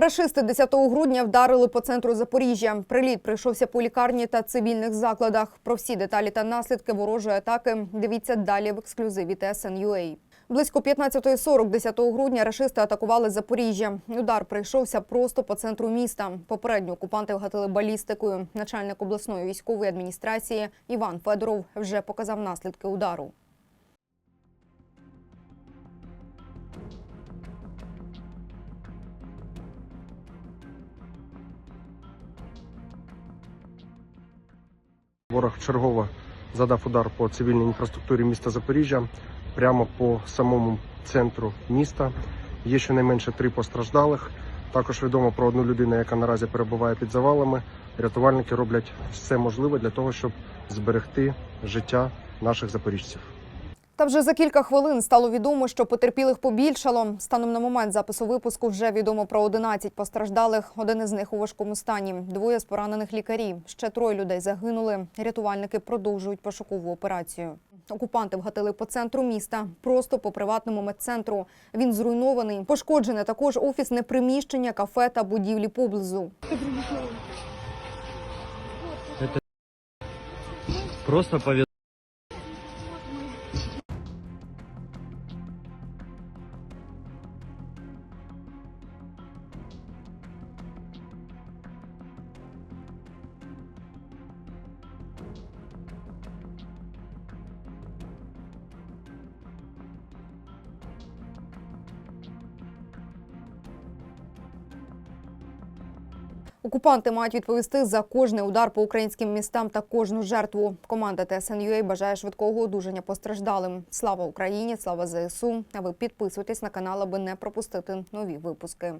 Рашисти 10 грудня вдарили по центру Запоріжжя. Приліт прийшовся по лікарні та цивільних закладах. Про всі деталі та наслідки ворожої атаки дивіться далі в ексклюзиві TSN.ua. Близько 15.40 10 грудня рашисти атакували Запоріжжя. Удар прийшовся просто по центру міста. Попередньо окупанти вгатили балістикою. Начальник обласної військової адміністрації Іван Федоров вже показав наслідки удару. Ворог чергово задав удар по цивільній інфраструктурі міста Запоріжжя прямо по самому центру міста. Є щонайменше три постраждалих. Також відомо про одну людину, яка наразі перебуває під завалами. Рятувальники роблять все можливе для того, щоб зберегти життя наших запоріжців. Та вже за кілька хвилин стало відомо, що потерпілих побільшало. Станом на момент запису випуску вже відомо про 11 постраждалих. Один із них у важкому стані. Двоє з поранених лікарів. Ще троє людей загинули. Рятувальники продовжують пошукову операцію. Окупанти вгатили по центру міста, просто по приватному медцентру. Він зруйнований. Пошкоджене також офісне приміщення, кафе та будівлі поблизу. Просто повезло. Окупанти мають відповісти за кожний удар по українським містам та кожну жертву. Команда ТСНЮА бажає швидкого одужання постраждалим. Слава Україні! Слава ЗСУ! А ви підписуйтесь на канал, аби не пропустити нові випуски.